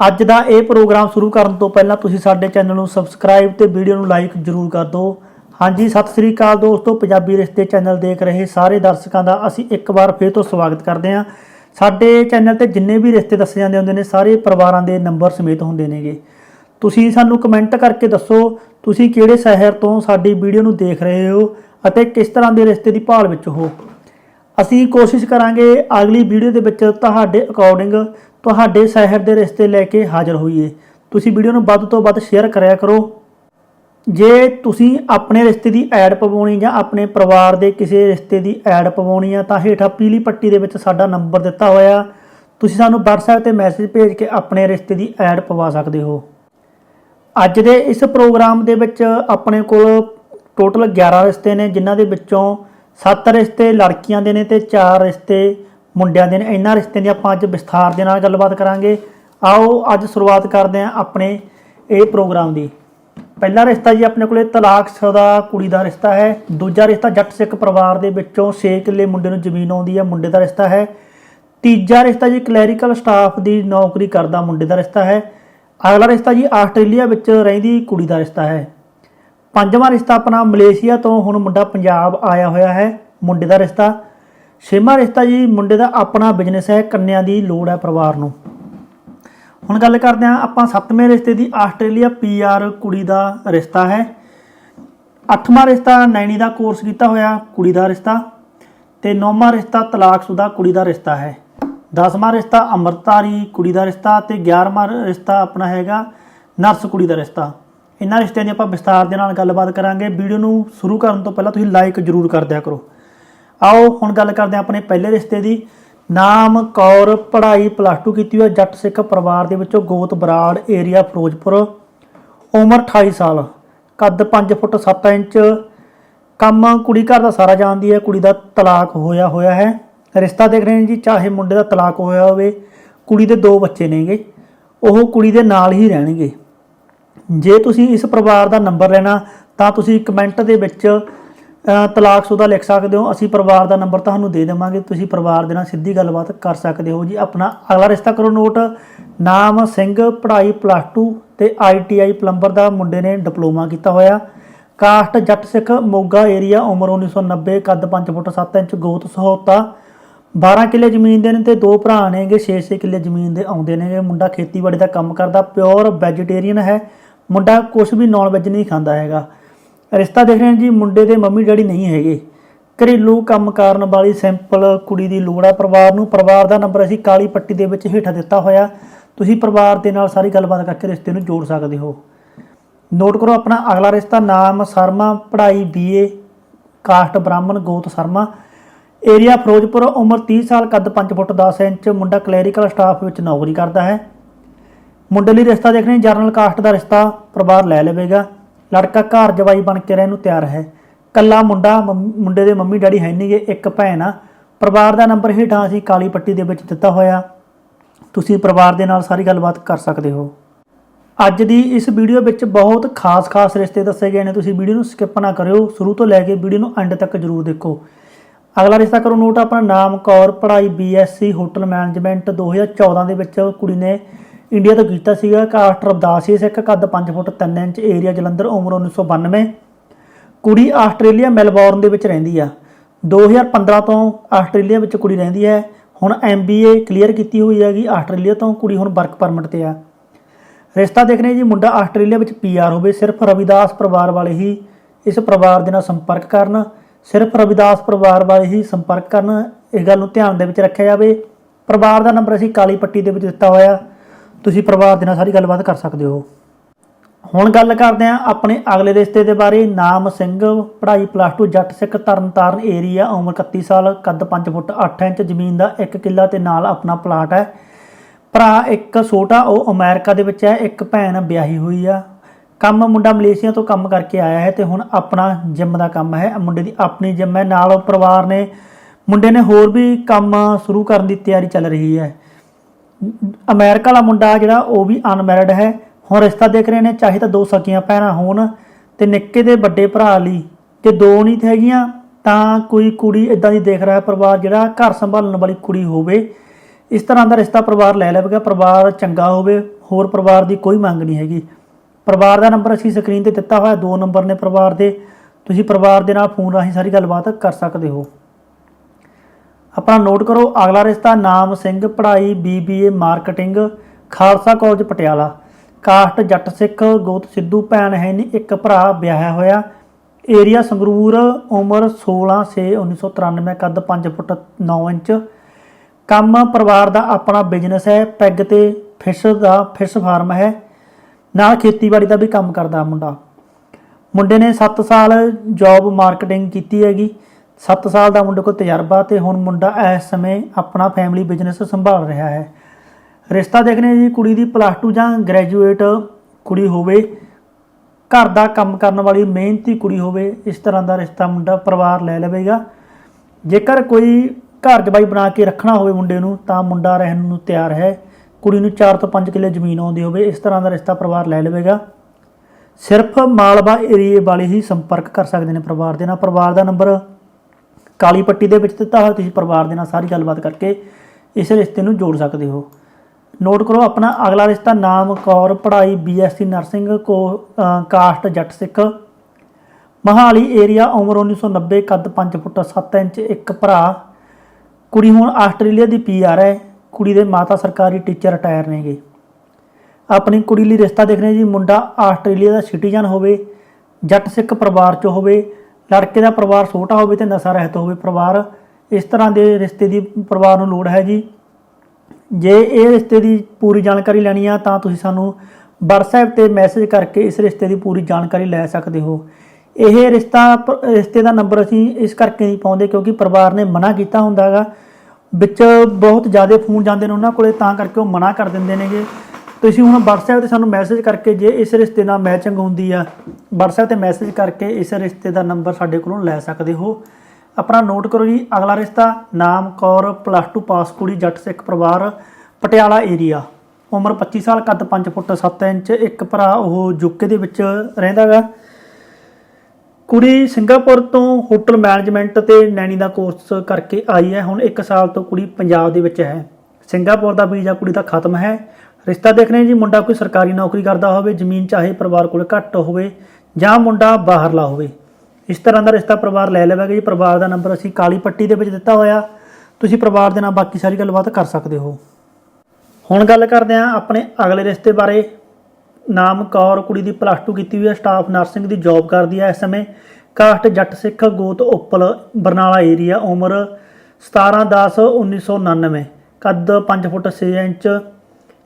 ਅੱਜ ਦਾ ਇਹ ਪ੍ਰੋਗਰਾਮ ਸ਼ੁਰੂ ਕਰਨ ਤੋਂ ਪਹਿਲਾਂ ਤੁਸੀਂ ਸਾਡੇ ਚੈਨਲ ਨੂੰ ਸਬਸਕ੍ਰਾਈਬ ਤੇ ਵੀਡੀਓ ਨੂੰ ਲਾਈਕ ਜ਼ਰੂਰ ਕਰ ਦਿਓ। ਹਾਂਜੀ, ਸਤਿ ਸ੍ਰੀ ਅਕਾਲ ਦੋਸਤੋ। ਪੰਜਾਬੀ ਰਿਸ਼ਤੇ ਚੈਨਲ ਦੇਖ ਰਹੇ ਸਾਰੇ ਦਰਸ਼ਕਾਂ ਦਾ ਅਸੀਂ ਇੱਕ ਵਾਰ ਫਿਰ ਤੋਂ ਸਵਾਗਤ ਕਰਦੇ ਹਾਂ। ਸਾਡੇ ਚੈਨਲ ਤੇ ਜਿੰਨੇ ਵੀ ਰਿਸ਼ਤੇ ਦੱਸੇ ਜਾਂਦੇ ਹੁੰਦੇ ਨੇ, ਸਾਰੇ ਪਰਿਵਾਰਾਂ ਦੇ ਨੰਬਰ ਸਮੇਤ ਹੁੰਦੇ ਨੇਗੇ। ਤੁਸੀਂ ਸਾਨੂੰ ਕਮੈਂਟ ਕਰਕੇ ਦੱਸੋ, ਤੁਸੀਂ ਕਿਹੜੇ ਸ਼ਹਿਰ ਤੋਂ ਸਾਡੀ ਵੀਡੀਓ ਨੂੰ ਦੇਖ ਰਹੇ ਹੋ ਅਤੇ ਕਿਸ ਤਰ੍ਹਾਂ ਦੇ ਰਿਸ਼ਤੇ ਦੀ ਭਾਲ ਵਿੱਚ ਹੋ। ਅਸੀਂ ਕੋਸ਼ਿਸ਼ ਕਰਾਂਗੇ ਅਗਲੀ ਵੀਡੀਓ ਦੇ ਵਿੱਚ ਤੁਹਾਡੇ ਅਕੋਰਡਿੰਗ ਤੁਹਾਡੇ ਸ਼ਹਿਰ ਦੇ ਰਿਸ਼ਤੇ ਲੈ ਕੇ ਹਾਜ਼ਰ ਹੋਈਏ। ਤੁਸੀਂ ਵੀਡੀਓ ਨੂੰ ਵੱਧ ਤੋਂ ਵੱਧ ਸ਼ੇਅਰ ਕਰਿਆ ਕਰੋ। ਜੇ ਤੁਸੀਂ ਆਪਣੇ ਰਿਸ਼ਤੇ ਦੀ ਐਡ ਪਵਾਉਣੀ ਜਾਂ ਆਪਣੇ ਪਰਿਵਾਰ ਦੇ ਕਿਸੇ ਰਿਸ਼ਤੇ ਦੀ ਐਡ ਪਵਾਉਣੀ ਆ, ਤਾਂ ਹੇਠਾਂ ਪੀਲੀ ਪੱਟੀ ਦੇ ਵਿੱਚ ਸਾਡਾ ਨੰਬਰ ਦਿੱਤਾ ਹੋਇਆ। ਤੁਸੀਂ ਸਾਨੂੰ WhatsApp ਤੇ ਮੈਸੇਜ ਭੇਜ ਕੇ ਆਪਣੇ ਰਿਸ਼ਤੇ ਦੀ ਐਡ ਪਵਾ ਸਕਦੇ ਹੋ। ਅੱਜ ਦੇ ਇਸ ਪ੍ਰੋਗਰਾਮ ਦੇ ਵਿੱਚ ਆਪਣੇ ਕੋਲ ਟੋਟਲ 11 ਰਿਸ਼ਤੇ ਨੇ, ਜਿਨ੍ਹਾਂ ਦੇ ਵਿੱਚੋਂ 7 ਰਿਸ਼ਤੇ ਲੜਕੀਆਂ ਦੇ ਨੇ ਤੇ 4 ਰਿਸ਼ਤੇ ਮੁੰਡਿਆਂ ਦੇ ਨੇ, ਇਹਨਾਂ ਰਿਸ਼ਤਿਆਂ ਦੀ ਆਪਾਂ ਅੱਜ ਵਿਸਥਾਰ ਦੇ ਨਾਲ ਗੱਲਬਾਤ ਕਰਾਂਗੇ। ਆਓ ਅੱਜ ਸ਼ੁਰੂਆਤ ਕਰਦੇ ਹਾਂ ਆਪਣੇ ਇਹ ਪ੍ਰੋਗਰਾਮ ਦੀ। ਪਹਿਲਾ ਰਿਸ਼ਤਾ ਜੀ ਆਪਣੇ ਕੋਲੇ ਤਲਾਕਸ਼ੁਦਾ ਕੁੜੀ ਦਾ ਰਿਸ਼ਤਾ ਹੈ। ਦੂਜਾ ਰਿਸ਼ਤਾ ਜੱਟ ਸਿੱਖ ਪਰਿਵਾਰ ਦੇ ਵਿੱਚੋਂ 6 ਕਿੱਲੇ ਮੁੰਡੇ ਨੂੰ ਜ਼ਮੀਨ ਆਉਂਦੀ ਹੈ, ਮੁੰਡੇ ਦਾ ਰਿਸ਼ਤਾ ਹੈ। ਤੀਜਾ ਰਿਸ਼ਤਾ ਜੀ ਕਲੈਰੀਕਲ ਸਟਾਫ ਦੀ ਨੌਕਰੀ ਕਰਦਾ ਮੁੰਡੇ ਦਾ ਰਿਸ਼ਤਾ ਹੈ। ਅਗਲਾ ਰਿਸ਼ਤਾ ਜੀ ਆਸਟ੍ਰੇਲੀਆ ਵਿੱਚ ਰਹਿੰਦੀ ਕੁੜੀ ਦਾ ਰਿਸ਼ਤਾ ਹੈ। ਪੰਜਵਾਂ ਰਿਸ਼ਤਾ ਆਪਣਾ ਮਲੇਸ਼ੀਆ ਤੋਂ ਹੁਣ ਮੁੰਡਾ ਪੰਜਾਬ ਆਇਆ ਹੋਇਆ ਹੈ, ਮੁੰਡੇ ਦਾ ਰਿਸ਼ਤਾ। ਛੇਵਾਂ ਰਿਸ਼ਤਾ ਜੀ ਮੁੰਡੇ ਦਾ ਆਪਣਾ ਬਿਜ਼ਨਸ ਹੈ, ਕੰਨਿਆਂ ਦੀ ਲੋੜ ਹੈ ਪਰਿਵਾਰ ਨੂੰ। ਹੁਣ ਗੱਲ ਕਰਦੇ ਹਾਂ ਆਪਾਂ ਸੱਤਵੇਂ ਰਿਸ਼ਤੇ ਦੀ ਆਸਟ੍ਰੇਲੀਆ ਪੀਆਰ ਕੁੜੀ ਦਾ ਰਿਸ਼ਤਾ ਹੈ। ਅੱਠਵਾਂ ਰਿਸ਼ਤਾ ਨੈਣੀ ਦਾ ਕੋਰਸ ਕੀਤਾ ਹੋਇਆ ਕੁੜੀ ਦਾ ਰਿਸ਼ਤਾ ਤੇ ਨੌਵਾਂ ਰਿਸ਼ਤਾ ਤਲਾਕਸ਼ੁਦਾ ਕੁੜੀ ਦਾ ਰਿਸ਼ਤਾ ਹੈ। ਦਸਵਾਂ ਰਿਸ਼ਤਾ ਅੰਮ੍ਰਿਤਧਾਰੀ ਕੁੜੀ ਦਾ ਰਿਸ਼ਤਾ ਤੇ 11ਵਾਂ ਰਿਸ਼ਤਾ ਆਪਣਾ ਹੈਗਾ ਨਰਸ ਕੁੜੀ ਦਾ ਰਿਸ਼ਤਾ। ਇਹਨਾਂ ਰਿਸ਼ਤਿਆਂ ਦੀ ਆਪਾਂ ਵਿਸਤਾਰ ਦੇ ਨਾਲ ਗੱਲਬਾਤ ਕਰਾਂਗੇ। ਵੀਡੀਓ ਨੂੰ ਸ਼ੁਰੂ ਕਰਨ ਤੋਂ ਪਹਿਲਾਂ ਤੁਸੀਂ ਲਾਈਕ ਜ਼ਰੂਰ ਕਰ ਦਿਆ ਕਰੋ। ਆਓ ਹੁਣ ਗੱਲ ਕਰਦੇ ਹਾਂ ਆਪਣੇ ਪਹਿਲੇ ਰਿਸ਼ਤੇ ਦੀ। ਨਾਮ, ਕੌਰ, ਪੜ੍ਹਾਈ ਪਲੱਸ 2 ਕੀਤੀ ਹੋਈ ਜੱਟ ਸਿੱਖ ਪਰਿਵਾਰ ਦੇ ਵਿੱਚੋਂ ਗੋਤ ਬਰਾੜ, ਏਰੀਆ ਫਿਰੋਜ਼ਪੁਰ। ਉਮਰ 28 ਸਾਲ, ਕੱਦ 5 ਫੁੱਟ 7 ਇੰਚ। ਕੰਮ, ਕੁੜੀ ਘਰ ਦਾ ਸਾਰਾ ਜਾਣਦੀ ਹੈ, ਕੁੜੀ ਦਾ ਤਲਾਕ ਹੋਇਆ ਹੋਇਆ ਹੈ। ਰਿਸ਼ਤਾ ਦੇਖ ਰਹੇ ਨੇ ਜੀ, ਚਾਹੇ ਮੁੰਡੇ ਦਾ ਤਲਾਕ ਹੋਇਆ ਹੋਵੇ, ਕੁੜੀ ਦੇ ਦੋ ਬੱਚੇ ਨੇਗੇ, ਉਹ ਕੁੜੀ ਦੇ ਨਾਲ ਹੀ ਰਹਿਣਗੇ। ਜੇ ਤੁਸੀਂ ਇਸ ਪਰਿਵਾਰ ਦਾ ਨੰਬਰ ਲੈਣਾ, ਤਾਂ ਤੁਸੀਂ ਕਮੈਂਟ ਦੇ ਵਿੱਚ ਤਲਾਕਸ਼ੁਦਾ ਲਿਖ ਸਕਦੇ ਹੋ। ਅਸੀਂ ਪਰਿਵਾਰ ਦਾ ਨੰਬਰ ਤੁਹਾਨੂੰ ਦੇ ਦੇਵਾਂਗੇ। ਤੁਸੀਂ ਪਰਿਵਾਰ ਦੇ ਨਾਲ ਸਿੱਧੀ ਗੱਲਬਾਤ ਕਰ ਸਕਦੇ ਹੋ ਜੀ। ਆਪਣਾ ਅਗਲਾ ਰਿਸ਼ਤਾ ਕਰੋ ਨੋਟ। ਨਾਮ ਸਿੰਘ, ਪੜ੍ਹਾਈ ਪਲੱਸ 2 ਤੇ ਆਈਟੀਆਈ ਪਲੰਬਰ ਦਾ ਮੁੰਡੇ ਨੇ ਡਿਪਲੋਮਾ ਕੀਤਾ ਹੋਇਆ। ਕਾਸਟ ਜੱਟ ਸਿੱਖ, ਮੋਗਾ ਏਰੀਆ ਉਮਰ 1990 ਕੱਦ 5 ਫੁੱਟ 7 ਇੰਚ, ਗੋਤ ਸਹੋਤਾ। 12 ਕਿੱਲੇ ਜ਼ਮੀਨ ਦੇ ਨੇ ਤੇ ਦੋ ਭਰਾ ਨੇਗੇ 6-6 ਕਿੱਲੇ ਜ਼ਮੀਨ ਦੇ ਆਉਂਦੇ ਨੇਗੇ। ਮੁੰਡਾ ਖੇਤੀਬਾੜੀ ਦਾ ਕੰਮ ਕਰਦਾ ਪਿਓਰ ਵੈਜੀਟੇਰੀਅਨ ਹੈ। ਮੁੰਡਾ ਕੁਝ ਵੀ ਨੌਨ ਵੈਜ ਨਹੀਂ ਖਾਂਦਾ ਹੈਗਾ। ਰਿਸ਼ਤਾ ਦੇਖ ਰਹੇ ਹਾਂ ਜੀ ਮੁੰਡੇ ਦੇ ਮੰਮੀ ਡੈਡੀ ਨਹੀਂ ਹੈਗੇ। ਘਰੇਲੂ ਕੰਮ ਕਰਨ ਵਾਲੀ ਸਿੰਪਲ ਕੁੜੀ ਦੀ ਲੋੜ ਹੈ ਪਰਿਵਾਰ ਨੂੰ ਪਰਿਵਾਰ ਦਾ ਨੰਬਰ ਅਸੀਂ ਕਾਲੀ ਪੱਟੀ ਦੇ ਵਿੱਚ ਹੇਠਾਂ ਦਿੱਤਾ ਹੋਇਆ। ਤੁਸੀਂ ਪਰਿਵਾਰ ਦੇ ਨਾਲ ਸਾਰੀ ਗੱਲਬਾਤ ਕਰਕੇ ਰਿਸ਼ਤੇ ਨੂੰ ਜੋੜ ਸਕਦੇ ਹੋ। ਨੋਟ ਕਰੋ ਆਪਣਾ ਅਗਲਾ ਰਿਸ਼ਤਾ ਨਾਮ ਸ਼ਰਮਾ ਪੜ੍ਹਾਈ ਬੀਏ ਕਾਸਟ ਬ੍ਰਾਹਮਣ ਗੋਤ ਸ਼ਰਮਾ। ਏਰੀਆ ਫਿਰੋਜ਼ਪੁਰ ਉਮਰ 30 ਸਾਲ ਕੱਦ 5 ਫੁੱਟ 10 ਇੰਚ ਮੁੰਡਾ ਕਲੈਰੀਕਲ ਸਟਾਫ ਵਿੱਚ ਨੌਕਰੀ ਕਰਦਾ ਹੈ। ਮੁੰਡੇ ਲਈ ਰਿਸ਼ਤਾ ਦੇਖ ਰਹੇ ਹਾਂ, ਜਰਨਲ ਕਾਸਟ ਦਾ ਰਿਸ਼ਤਾ ਪਰਿਵਾਰ ਲੈ ਲਵੇਗਾ। ਲੜਕਾ ਘਰ ਜਵਾਈ ਬਣ ਕੇ ਰਹਿਣ ਨੂੰ ਤਿਆਰ ਹੈ। ਕੱਲਾ ਮੁੰਡਾ, ਮੰਮ- ਮੁੰਡੇ ਦੇ ਮੰਮੀ ਡੈਡੀ ਹੈ ਨਹੀਂਗੇ ਇੱਕ ਭੈਣ ਆ। ਪਰਿਵਾਰ ਦਾ ਨੰਬਰ ਹੇਠਾਂ ਅਸੀਂ ਕਾਲੀ ਪੱਟੀ ਦੇ ਵਿੱਚ ਦਿੱਤਾ ਹੋਇਆ। ਤੁਸੀਂ ਪਰਿਵਾਰ ਦੇ ਨਾਲ ਸਾਰੀ ਗੱਲਬਾਤ ਕਰ ਸਕਦੇ ਹੋ। ਅੱਜ ਦੀ ਇਸ ਵੀਡੀਓ ਵਿੱਚ ਬਹੁਤ ਖਾਸ-ਖਾਸ ਰਿਸ਼ਤੇ ਦੱਸੇ ਗਏ ਨੇ। ਤੁਸੀਂ ਵੀਡੀਓ ਨੂੰ ਸਕਿਪ ਨਾ ਕਰਿਓ। ਸ਼ੁਰੂ ਤੋਂ ਲੈ ਕੇ ਵੀਡੀਓ ਨੂੰ ਐਂਡ ਤੱਕ ਜਰੂਰ ਦੇਖੋ। ਅਗਲਾ ਰਿਸ਼ਤਾ ਕਰੋ। ਨੋਟ ਆਪਣਾ ਨਾਮ, ਕੌਰ, ਪੜ੍ਹਾਈ ਬੀਐਸਸੀ ਹੋਟਲ ਮੈਨੇਜਮੈਂਟ 2014 ਦੇ ਵਿੱਚ ਕੁੜੀ ਨੇ ਇੰਡੀਆ ਤੋਂ ਕੀਤਾ ਸੀਗਾ ਕਾਸ਼ਟਰ ਰਬਦਾਸੀ ਸਿੱਖ ਕੱਦ 5 ਫੁੱਟ 3 ਇੰਚ ਏਰੀਆ ਜਲੰਧਰ ਉਮਰ 1992 ਕੁੜੀ ਆਸਟ੍ਰੇਲੀਆ ਮੈਲਬੌਰਨ ਦੇ ਵਿੱਚ ਰਹਿੰਦੀ ਆ। 2015 ਤੋਂ ਆਸਟ੍ਰੇਲੀਆ ਵਿੱਚ ਕੁੜੀ ਰਹਿੰਦੀ ਹੈ। ਹੁਣ ਐਮਬੀਏ ਕਲੀਅਰ ਕੀਤੀ ਹੋਈ ਹੈਗੀ ਆਸਟ੍ਰੇਲੀਆ ਤੋਂ, ਕੁੜੀ ਹੁਣ ਵਰਕ ਪਰਮਿਟ ਤੇ ਆ। ਰਿਸ਼ਤਾ ਦੇਖਣੇ ਜੀ, ਮੁੰਡਾ ਆਸਟ੍ਰੇਲੀਆ ਵਿੱਚ ਪੀਆਰ ਹੋਵੇ, ਸਿਰਫ ਰਵਿਦਾਸ ਪਰਿਵਾਰ ਵਾਲੇ ਹੀ ਇਸ ਪਰਿਵਾਰ ਦੇ ਨਾਲ ਸੰਪਰਕ ਕਰਨ, ਸਿਰਫ ਰਵਿਦਾਸ ਪਰਿਵਾਰ ਵਾਲੇ ਹੀ ਸੰਪਰਕ ਕਰਨ, ਇਹ ਗੱਲ ਨੂੰ ਧਿਆਨ ਦੇ ਵਿੱਚ ਰੱਖਿਆ ਜਾਵੇ। ਪਰਿਵਾਰ ਦਾ ਨੰਬਰ ਅਸੀਂ ਕਾਲੀ ਪੱਟੀ ਦੇ ਵਿੱਚ ਦਿੱਤਾ ਹੋਇਆ। ਤੁਸੀਂ ਪਰਿਵਾਰ ਦੇ ਨਾਲ ਸਾਰੀ ਗੱਲਬਾਤ ਕਰ ਸਕਦੇ ਹੋ। ਹੁਣ ਗੱਲ ਕਰਦੇ ਹਾਂ ਆਪਣੇ ਅਗਲੇ ਰਿਸ਼ਤੇ ਦੇ ਬਾਰੇ। ਨਾਮ ਸਿੰਘ, ਪੜ੍ਹਾਈ ਪਲੱਸ 2 ਜੱਟ ਸਿੱਖ ਤਰਨਤਾਰਨ ਏਰੀਆ ਉਮਰ 31 ਸਾਲ, ਕੱਦ 5 ਫੁੱਟ 8 ਇੰਚ, ਜ਼ਮੀਨ ਦਾ 1 ਕਿੱਲਾ ਤੇ ਨਾਲ ਆਪਣਾ ਪਲਾਟ ਹੈ। ਭਰਾ ਇੱਕ ਛੋਟਾ, ਉਹ ਅਮਰੀਕਾ ਦੇ ਵਿੱਚ ਹੈ, ਇੱਕ ਭੈਣ ਵਿਆਹੀ ਹੋਈ ਆ। ਕੰਮ ਮੁੰਡਾ ਮਲੇਸ਼ੀਆ ਤੋਂ ਕੰਮ ਕਰਕੇ ਆਇਆ ਹੈ ਤੇ ਹੁਣ ਆਪਣਾ ਜਿਮ ਦਾ ਕੰਮ ਹੈ। ਮੁੰਡੇ ਦੀ ਆਪਣੀ ਜਿਮ ਹੈ। ਨਾਲ ਪਰਿਵਾਰ ਨੇ, ਮੁੰਡੇ ਨੇ ਹੋਰ ਵੀ ਕੰਮ ਸ਼ੁਰੂ ਕਰਨ ਦੀ ਤਿਆਰੀ ਚੱਲ ਰਹੀ ਹੈ। ਅਮਰੀਕਾ ਵਾਲਾ ਮੁੰਡਾ ਜਿਹੜਾ, ਉਹ ਵੀ ਅਨਮੈਰਿਡ ਹੈ। ਹੁਣ ਰਿਸ਼ਤਾ ਦੇਖ ਰਹੇ ਨੇ, ਚਾਹੇ ਤਾਂ ਦੋ ਸਕੀਆਂ ਭੈਣਾਂ ਹੋਣ ਤੇ ਨਿੱਕੇ ਦੇ ਵੱਡੇ ਭਰਾ ਲਈ। ਜੇ ਦੋ ਨਹੀਂ ਹੈਗੀਆਂ, ਤਾਂ ਕੋਈ ਕੁੜੀ ਇਦਾਂ ਦੀ ਦੇਖ ਰਿਹਾ ਪਰਿਵਾਰ ਜਿਹੜਾ ਘਰ ਸੰਭਾਲਣ ਵਾਲੀ ਕੁੜੀ ਹੋਵੇ। ਇਸ ਤਰ੍ਹਾਂ ਦਾ ਰਿਸ਼ਤਾ ਪਰਿਵਾਰ ਲੈ ਲਵੇਗਾ, ਪਰਿਵਾਰ ਚੰਗਾ ਹੋਵੇ, ਹੋਰ ਪਰਿਵਾਰ ਦੀ ਕੋਈ ਮੰਗ ਨਹੀਂ ਹੈਗੀ। ਪਰਿਵਾਰ ਦਾ ਨੰਬਰ ਅਸੀਂ ਸਕਰੀਨ ਤੇ ਦਿੱਤਾ ਹੋਇਆ, ਦੋ ਨੰਬਰ ਨੇ ਪਰਿਵਾਰ ਦੇ। ਤੁਸੀਂ ਪਰਿਵਾਰ ਦੇ ਨਾਲ ਫੋਨ ਰਾਹੀਂ ਸਾਰੀ ਗੱਲਬਾਤ ਕਰ ਸਕਦੇ ਹੋ। ਆਪਣਾ ਨੋਟ ਕਰੋ, ਅਗਲਾ ਰਿਸ਼ਤਾ ਨਾਮ ਸਿੰਘ, ਪੜ੍ਹਾਈ BBA, marketing, Khalsa college Patiala. Caste Jatt Sikh, ਗੋਤ ਸਿੱਧੂ, ਭੈਣ ਹੈ ਨੀ ਇੱਕ ਭਰਾ ਵਿਆਹਿਆ ਹੋਇਆ। ਏਰੀਆ ਸੰਗਰੂਰ, ਉਮਰ 16 6 1993 ਕੱਦ 5 ਫੁੱਟ 9 ਇੰਚ। ਕੰਮ ਪਰਿਵਾਰ ਦਾ ਆਪਣਾ ਬਿਜ਼ਨਸ ਹੈ ਪੈਗ ਤੇ ਫਿਸ਼ ਦਾ ਫਿਸ਼ ਫਾਰਮ ਹੈ। ਨਾਲ ਖੇਤੀਬਾੜੀ ਦਾ ਵੀ ਕੰਮ ਕਰਦਾ ਮੁੰਡਾ। ਮੁੰਡੇ ਨੇ 7 ਸਾਲ ਜੌਬ ਮਾਰਕੀਟਿੰਗ ਕੀਤੀ ਹੈਗੀ। 7 ਸਾਲ ਦਾ ਮੁੰਡੇ ਕੋਲ ਤਜਰਬਾ ਤੇ ਹੁਣ ਮੁੰਡਾ ਇਸ ਸਮੇਂ ਆਪਣਾ ਫੈਮਿਲੀ ਬਿਜ਼ਨਸ ਸੰਭਾਲ ਰਿਹਾ ਹੈ। ਰਿਸ਼ਤਾ ਦੇਖਣੇ ਜੀ, ਕੁੜੀ ਦੀ ਪਲੱਸ 2 ਜਾਂ ਗ੍ਰੈਜੂਏਟ ਕੁੜੀ ਹੋਵੇ, ਘਰ ਦਾ ਕੰਮ ਕਰਨ ਵਾਲੀ ਮਿਹਨਤੀ ਕੁੜੀ ਹੋਵੇ, ਇਸ ਤਰ੍ਹਾਂ ਦਾ ਰਿਸ਼ਤਾ ਮੁੰਡਾ ਪਰਿਵਾਰ ਲੈ ਲਵੇਗਾ। ਜੇਕਰ ਕੋਈ ਘਰ ਜਬਾਈ ਬਣਾ ਕੇ ਰੱਖਣਾ ਹੋਵੇ ਮੁੰਡੇ ਨੂੰ, ਤਾਂ ਮੁੰਡਾ ਰਹਿਣ ਨੂੰ ਤਿਆਰ ਹੈ। ਕੁੜੀ ਨੂੰ 4 ਤੋਂ 5 ਕਿੱਲੇ ਜ਼ਮੀਨ ਆਉਂਦੀ ਹੋਵੇ, ਇਸ ਤਰ੍ਹਾਂ ਦਾ ਰਿਸ਼ਤਾ ਪਰਿਵਾਰ ਲੈ ਲਵੇਗਾ। ਸਿਰਫ ਮਾਲਵਾ ਏਰੀਏ ਵਾਲੇ ਹੀ ਸੰਪਰਕ ਕਰ ਸਕਦੇ ਨੇ ਪਰਿਵਾਰ ਦੇ ਨਾਲ। ਪਰਿਵਾਰ ਦਾ ਨੰਬਰ ਕਾਲੀ ਪੱਟੀ ਦੇ ਵਿੱਚ ਦਿੱਤਾ ਹੋਇਆ, ਤੁਸੀਂ ਪਰਿਵਾਰ ਦੇ ਨਾਲ ਸਾਰੀ ਗੱਲਬਾਤ ਕਰਕੇ ਇਸ ਰਿਸ਼ਤੇ ਨੂੰ ਜੋੜ ਸਕਦੇ ਹੋ। ਨੋਟ ਕਰੋ, ਆਪਣਾ ਅਗਲਾ ਰਿਸ਼ਤਾ ਨਾਮ ਕੌਰ, ਪੜ੍ਹਾਈ ਬੀਐਸਸੀ ਨਰਸਿੰਗ, ਕੋ ਕਾਸਟ ਜੱਟ ਸਿੱਖ। ਮਹਾਲੀ ਏਰੀਆ ਉਮਰ 1990 ਕੱਦ 5 ਫੁੱਟ 7 ਇੰਚ, ਇੱਕ ਭਰਾ। ਕੁੜੀ ਹੁਣ ਆਸਟ੍ਰੇਲੀਆ ਦੀ ਪੀਆਰ ਹੈ। ਕੁੜੀ ਦੇ ਮਾਤਾ ਸਰਕਾਰੀ ਟੀਚਰ ਰਿਟਾਇਰ ਨੇਗੇ। ਆਪਣੀ ਕੁੜੀ ਲਈ ਰਿਸ਼ਤਾ ਦੇਖ ਰਹੇ ਜੀ, ਮੁੰਡਾ ਆਸਟ੍ਰੇਲੀਆ ਦਾ ਸਿਟੀਜ਼ਨ ਹੋਵੇ, ਜੱਟ ਸਿੱਖ ਪਰਿਵਾਰ ਚ ਹੋਵੇ ਲੜਕੇ ਦਾ ਪਰਿਵਾਰ ਛੋਟਾ ਹੋਵੇ ਤੇ ਨਸ਼ਾ ਰਹਿਤ ਹੋਵੇ, ਪਰਿਵਾਰ ਇਸ ਤਰ੍ਹਾਂ ਦੇ ਰਿਸ਼ਤੇ ਦੀ ਪਰਿਵਾਰ ਨੂੰ ਲੋੜ ਹੈ ਜੀ। ਜੇ ਇਹ ਰਿਸ਼ਤੇ ਦੀ ਪੂਰੀ ਜਾਣਕਾਰੀ ਲੈਣੀ ਆ, ਤਾਂ ਤੁਸੀਂ ਸਾਨੂੰ WhatsApp ਤੇ ਮੈਸੇਜ ਕਰਕੇ ਇਸ ਰਿਸ਼ਤੇ ਦੀ ਪੂਰੀ ਜਾਣਕਾਰੀ ਲੈ ਸਕਦੇ ਹੋ। ਇਹ ਰਿਸ਼ਤਾ, ਰਿਸ਼ਤੇ ਦਾ ਨੰਬਰ ਅਸੀਂ ਇਸ ਕਰਕੇ ਨਹੀਂ ਪਾਉਂਦੇ ਕਿਉਂਕਿ ਪਰਿਵਾਰ ਨੇ ਮਨਾ ਕੀਤਾ ਹੁੰਦਾ ਹੈਗਾ। ਵਿੱਚ ਬਹੁਤ ਜ਼ਿਆਦਾ ਫੋਨ ਜਾਂਦੇ ਨੇ ਉਹਨਾਂ ਕੋਲੇ, ਤਾਂ ਕਰਕੇ ਉਹ ਮਨਾ ਕਰ ਦਿੰਦੇ ਨੇਗੇ। ਤੁਸੀਂ ਹੁਣ WhatsApp ਤੇ ਸਾਨੂੰ ਮੈਸੇਜ ਕਰਕੇ ਜੇ ਇਸ ਰਿਸ਼ਤੇ ਨਾਲ ਮੈਚਿੰਗ ਹੁੰਦੀ ਆ, WhatsApp ਤੇ ਮੈਸੇਜ ਕਰਕੇ ਇਸ ਰਿਸ਼ਤੇ ਦਾ ਨੰਬਰ ਸਾਡੇ ਕੋਲੋਂ ਲੈ ਸਕਦੇ ਹੋ। ਆਪਣਾ ਨੋਟ ਕਰੋ ਜੀ, ਅਗਲਾ ਰਿਸ਼ਤਾ ਨਾਮ, ਕੌਰ ਪਲੱਸ 2 ਪਾਸ ਕੁੜੀ, ਜੱਟ ਸਿੱਖ ਪਰਿਵਾਰ, ਪਟਿਆਲਾ ਏਰੀਆ ਉਮਰ 25 ਸਾਲ, ਕੱਦ 5 ਫੁੱਟ 7 ਇੰਚ, ਇੱਕ ਭਰਾ ਉਹ ਯੂਕੇ ਦੇ ਵਿੱਚ ਰਹਿੰਦਾਗਾ ਕੁੜੀ ਸਿੰਗਾਪੁਰ ਤੋਂ ਹੋਟਲ ਮੈਨੇਜਮੈਂਟ ਤੇ ਨੈਣੀ ਦਾ ਕੋਰਸ ਕਰਕੇ ਆਈ ਹੈ। ਹੁਣ 1 ਸਾਲ ਤੋਂ ਕੁੜੀ ਪੰਜਾਬ ਦੇ ਵਿੱਚ ਹੈ। ਸਿੰਗਾਪੁਰ ਦਾ ਵੀਜ਼ਾ ਕੁੜੀ ਦਾ ਖਤਮ ਹੈ। ਰਿਸ਼ਤਾ ਦੇਖ ਰਹੇ ਜੀ, ਮੁੰਡਾ ਕੋਈ ਸਰਕਾਰੀ ਨੌਕਰੀ ਕਰਦਾ ਹੋਵੇ, ਜ਼ਮੀਨ ਚਾਹੇ ਪਰਿਵਾਰ ਕੋਲ ਘੱਟ ਹੋਵੇ ਜਾਂ ਮੁੰਡਾ ਬਾਹਰਲਾ ਹੋਵੇ। ਇਸ ਤਰ੍ਹਾਂ ਦਾ ਰਿਸ਼ਤਾ ਪਰਿਵਾਰ ਲੈ ਲਵੇਗਾ ਜੀ। ਪਰਿਵਾਰ ਦਾ ਨੰਬਰ ਅਸੀਂ ਕਾਲੀ ਪੱਟੀ ਦੇ ਵਿੱਚ ਦਿੱਤਾ ਹੋਇਆ। ਤੁਸੀਂ ਪਰਿਵਾਰ ਦੇ ਨਾਲ ਬਾਕੀ ਸਾਰੀ ਗੱਲਬਾਤ ਕਰ ਸਕਦੇ ਹੋ। ਹੁਣ ਗੱਲ ਕਰਦੇ ਹਾਂ ਆਪਣੇ ਅਗਲੇ ਰਿਸ਼ਤੇ ਬਾਰੇ। ਨਾਮ ਕੌਰ, ਕੁੜੀ ਦੀ ਪਲੱਸ 2 ਕੀਤੀ ਹੋਈ ਹੈ। ਸਟਾਫ ਨਰਸਿੰਗ ਦੀ ਜੌਬ ਕਰਦੀ ਹੈ ਇਸ ਸਮੇਂ। ਕਾਸਟ ਜੱਟ ਸਿੱਖ ਗੋਤ ਉੱਪਲ ਬਰਨਾਲਾ ਏਰੀਆ ਉਮਰ 17 10 1999 ਕੱਦ 5 ਫੁੱਟ 6 ਇੰਚ।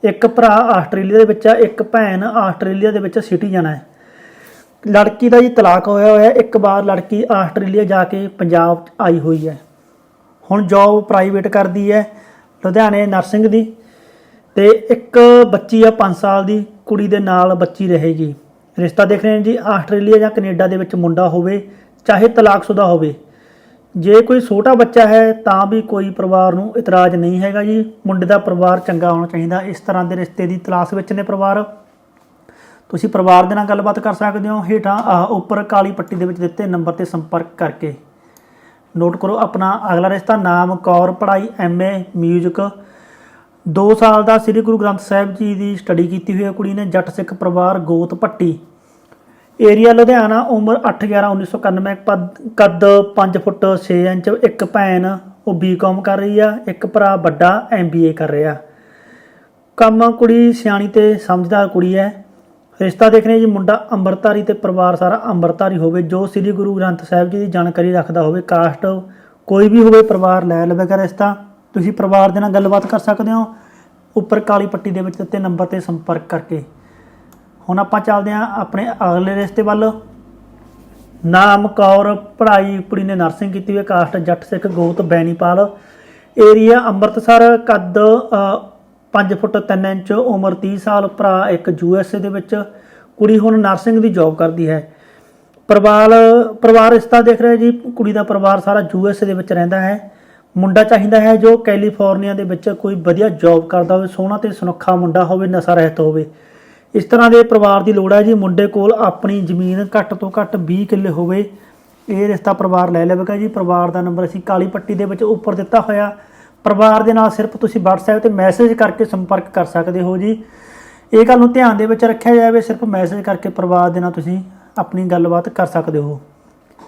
ਇੱਕ ਭਰਾ ਆਸਟ੍ਰੇਲੀਆ ਦੇ ਵਿੱਚ ਆ, ਇੱਕ ਭੈਣ ਆਸਟ੍ਰੇਲੀਆ ਦੇ ਵਿੱਚ ਸਿਟੀਜ਼ਨ ਹੈ। ਲੜਕੀ ਦਾ ਜੀ ਤਲਾਕ ਹੋਇਆ ਹੋਇਆ, ਇੱਕ ਵਾਰ ਲੜਕੀ ਆਸਟ੍ਰੇਲੀਆ ਜਾ ਕੇ ਪੰਜਾਬ ਆਈ ਹੋਈ ਹੈ। ਹੁਣ ਜੌਬ ਪ੍ਰਾਈਵੇਟ ਕਰਦੀ ਹੈ, ਲੁਧਿਆਣੇ ਨਰਸਿੰਗ ਦੀ ਤੇ ਇੱਕ ਬੱਚੀ ਆ 5 ਸਾਲ ਦੀ, ਕੁੜੀ ਦੇ ਨਾਲ ਬੱਚੀ ਰਹੇਗੀ। ਰਿਸ਼ਤਾ ਦੇਖ ਰਹੇ ਨੇ ਜੀ, ਆਸਟ੍ਰੇਲੀਆ ਜਾਂ ਕੈਨੇਡਾ ਦੇ ਵਿੱਚ ਮੁੰਡਾ ਹੋਵੇ, ਚਾਹੇ ਤਲਾਕਸ਼ੁਦਾ ਹੋਵੇ। ਜੇ ਕੋਈ ਛੋਟਾ ਬੱਚਾ ਹੈ, ਤਾਂ ਵੀ ਕੋਈ ਪਰਿਵਾਰ ਨੂੰ ਇਤਰਾਜ਼ ਨਹੀਂ ਹੈਗਾ ਜੀ। ਮੁੰਡੇ ਦਾ ਪਰਿਵਾਰ ਚੰਗਾ ਹੋਣਾ ਚਾਹੀਦਾ। ਇਸ ਤਰ੍ਹਾਂ ਦੇ ਰਿਸ਼ਤੇ ਦੀ ਤਲਾਸ਼ ਵਿੱਚ ਨੇ ਪਰਿਵਾਰ। ਤੁਸੀਂ ਪਰਿਵਾਰ ਦੇ ਨਾਲ ਗੱਲਬਾਤ ਕਰ ਸਕਦੇ ਹੋ। ਹੇਠਾਂ ਆਹ ਉੱਪਰ ਕਾਲੀ ਪੱਟੀ ਦੇ ਵਿੱਚ ਦਿੱਤੇ ਨੰਬਰ ਤੇ ਸੰਪਰਕ ਕਰਕੇ। ਨੋਟ ਕਰੋ ਆਪਣਾ ਅਗਲਾ ਰਿਸ਼ਤਾ। ਨਾਮ ਕੌਰ, ਪੜ੍ਹਾਈ ਐਮਏ ਮਿਊਜ਼ਿਕ 2 ਸਾਲ ਦਾ ਸ੍ਰੀ ਗੁਰੂ ਗ੍ਰੰਥ ਸਾਹਿਬ ਜੀ ਦੀ ਸਟੱਡੀ ਕੀਤੀ ਹੋਈ ਹੈ ਕੁੜੀ ਨੇ। ਜੱਟ ਸਿੱਖ ਪਰਿਵਾਰ ਗੋਤ ਪੱਟੀ। ਏਰੀਆ ਲੁਧਿਆਣਾ, ਉਮਰ 8 11 1991 ਪਦ- ਕੱਦ 5 ਫੁੱਟ 6 ਇੰਚ, ਇੱਕ ਭੈਣ, ਉਹ ਬੀਕਾਮ ਕਰ ਰਹੀ ਆ, ਇੱਕ ਭਰਾ ਵੱਡਾ ਐਮਬੀਏ ਕਰ ਰਿਹਾ। ਕੰਮ ਕੁੜੀ ਸਿਆਣੀ ਤੇ ਸਮਝਦਾਰ ਕੁੜੀ ਹੈ ਰਿਸ਼ਤਾ ਦੇਖਣੇ ਜੀ, ਮੁੰਡਾ ਅੰਮ੍ਰਿਤਧਾਰੀ ਤੇ ਪਰਿਵਾਰ ਸਾਰਾ ਅੰਮ੍ਰਿਤਧਾਰੀ ਹੋਵੇ, ਜੋ ਸ੍ਰੀ ਗੁਰੂ ਗ੍ਰੰਥ ਸਾਹਿਬ ਜੀ ਦੀ ਜਾਣਕਾਰੀ ਰੱਖਦਾ ਹੋਵੇ, ਕਾਸਟ ਕੋਈ ਵੀ ਹੋਵੇ, ਪਰਿਵਾਰ ਲੈ ਲਵੇਗਾ ਰਿਸ਼ਤਾ। ਤੁਸੀਂ ਪਰਿਵਾਰ ਦੇ ਨਾਲ ਗੱਲਬਾਤ ਕਰ ਸਕਦੇ ਹੋ। ਉੱਪਰ ਕਾਲੀ ਪੱਟੀ ਦੇ ਵਿੱਚ ਦਿੱਤੇ ਨੰਬਰ ਤੇ ਸੰਪਰਕ ਕਰਕੇ। ਹੁਣ ਆਪਾਂ ਚੱਲਦੇ ਹਾਂ ਆਪਣੇ ਅਗਲੇ ਰਿਸ਼ਤੇ ਵੱਲ। ਨਾਮ ਕੌਰ ਪੜ੍ਹਾਈ ਕੁੜੀ ਨੇ ਨਰਸਿੰਗ ਕੀਤੀ ਹੋਈ ਕਾਸਟ ਜੱਟ ਸਿੱਖ ਗੋਤ ਬੈਣੀਪਾਲ। ਏਰੀਆ ਅੰਮ੍ਰਿਤਸਰ, ਕੱਦ 5 ਫੁੱਟ 3 ਇੰਚ, ਉਮਰ 30 ਸਾਲ, ਭਰਾ ਇੱਕ ਯੂਐਸਏ ਦੇ ਵਿੱਚ। ਕੁੜੀ ਹੁਣ ਨਰਸਿੰਗ ਦੀ ਜੌਬ ਕਰਦੀ ਹੈ। ਪਰਿਵਾਰ ਪਰਿਵਾਰ ਰਿਸ਼ਤਾ ਦੇਖ ਰਿਹਾ ਜੀ। ਕੁੜੀ ਦਾ ਪਰਿਵਾਰ ਸਾਰਾ ਯੂਐਸਏ ਦੇ ਵਿੱਚ ਰਹਿੰਦਾ ਹੈ। ਮੁੰਡਾ ਚਾਹੀਦਾ ਹੈ ਜੋ ਕੈਲੀਫੋਰਨੀਆ ਦੇ ਵਿੱਚ ਕੋਈ ਵਧੀਆ ਜੌਬ ਕਰਦਾ ਹੋਵੇ, ਸੋਹਣਾ ਤੇ ਸੁਨੱਖਾ ਮੁੰਡਾ ਹੋਵੇ, ਨਸ਼ਾ ਰਹਿਤ ਹੋਵੇ। ਇਸ ਤਰ੍ਹਾਂ ਦੇ ਪਰਿਵਾਰ ਦੀ ਲੋੜ ਹੈ ਜੀ, ਮੁੰਡੇ ਕੋਲ ਆਪਣੀ ਜ਼ਮੀਨ ਘੱਟ ਤੋਂ ਘੱਟ 20 ਕਿੱਲੇ ਹੋਵੇ, ਇਹ ਰਿਸ਼ਤਾ ਪਰਿਵਾਰ ਲੈ ਲਵੇਗਾ ਜੀ। ਪਰਿਵਾਰ ਦਾ ਨੰਬਰ ਅਸੀਂ ਕਾਲੀ ਪੱਟੀ ਦੇ ਵਿੱਚ ਉੱਪਰ ਦਿੱਤਾ ਹੋਇਆ। ਪਰਿਵਾਰ ਦੇ ਨਾਲ ਸਿਰਫ ਤੁਸੀਂ WhatsApp ਤੇ ਮੈਸੇਜ ਕਰਕੇ ਸੰਪਰਕ ਕਰ ਸਕਦੇ ਹੋ ਜੀ। ਇਹ ਗੱਲ ਨੂੰ ਧਿਆਨ ਦੇ ਵਿੱਚ ਰੱਖਿਆ ਜਾਵੇ, ਸਿਰਫ ਮੈਸੇਜ ਕਰਕੇ ਪਰਿਵਾਰ ਦੇ ਨਾਲ ਤੁਸੀਂ ਆਪਣੀ ਗੱਲਬਾਤ ਕਰ ਸਕਦੇ ਹੋ।